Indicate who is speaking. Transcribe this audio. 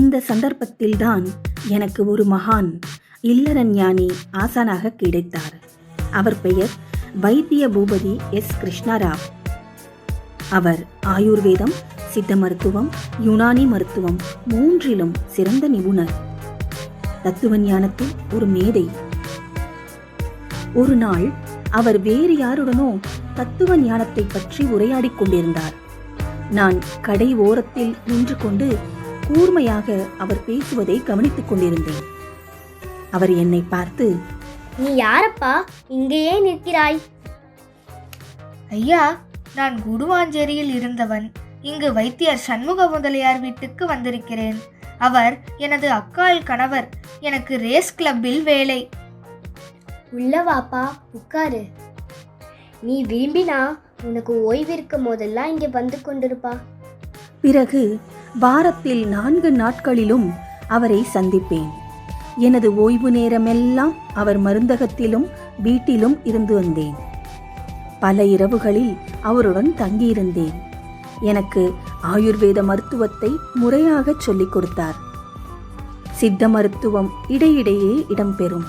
Speaker 1: இந்த சந்தர்ப்பத்தில்தான் எனக்கு ஒரு மகான் இல்லற ஞானி ஆசானாக கிடைத்தார். அவர் பெயர் வைத்திய பூபதி எஸ். கிருஷ்ணராவ். அவர் ஆயுர்வேதம் சித்த மருத்துவம் யுனானி மருத்துவம் மூன்றிலும் சிறந்த நிபுணர். தத்துவ ஞானத்தில் ஒரு மேதை. ஒரு நாள் அவர் வேறு யாருடனோ தத்துவ ஞானத்தை பற்றி உரையாடிக் கொண்டிருந்தார். நான் கடை ஓரத்தில் நின்று கொண்டு கூர்மையாக அவர் பேசுவதை கவனித்துக் கொண்டிருந்தேன். அவர் என்னை பார்த்து
Speaker 2: நீ யாரப்பா? இங்கேயே நிற்கிறாய்.
Speaker 3: ஐயா நான் குடுவாஞ்சேரியில் இருந்தவன். இங்கு வைத்தியர் சண்முக முதலியார் வீட்டுக்கு வந்திருக்கிறேன். அவர் எனது அக்காள் கணவர். எனக்கு ரேஸ் கிளப்பில் வேலை.
Speaker 2: உள்ள வாப்பா உட்காரு. நீ விரும்பினா உனக்கு ஓய்வு இருக்கும் போதெல்லாம் இங்கே வந்து கொண்டிருப்பா.
Speaker 1: பிறகு வாரத்தில் நான்கு நாட்களிலும் அவரை சந்திப்பேன். எனது ஓய்வு நேரமெல்லாம் அவர் மருந்தகத்திலும் வீட்டிலும் இருந்து வந்தேன். பல இரவுகளில் அவருடன் தங்கியிருந்தேன். எனக்கு ஆயுர்வேத மருத்துவத்தை முறையாகச் சொல்லிக் கொடுத்தார். சித்த மருத்துவம் இடையிடையே இடம்பெறும்.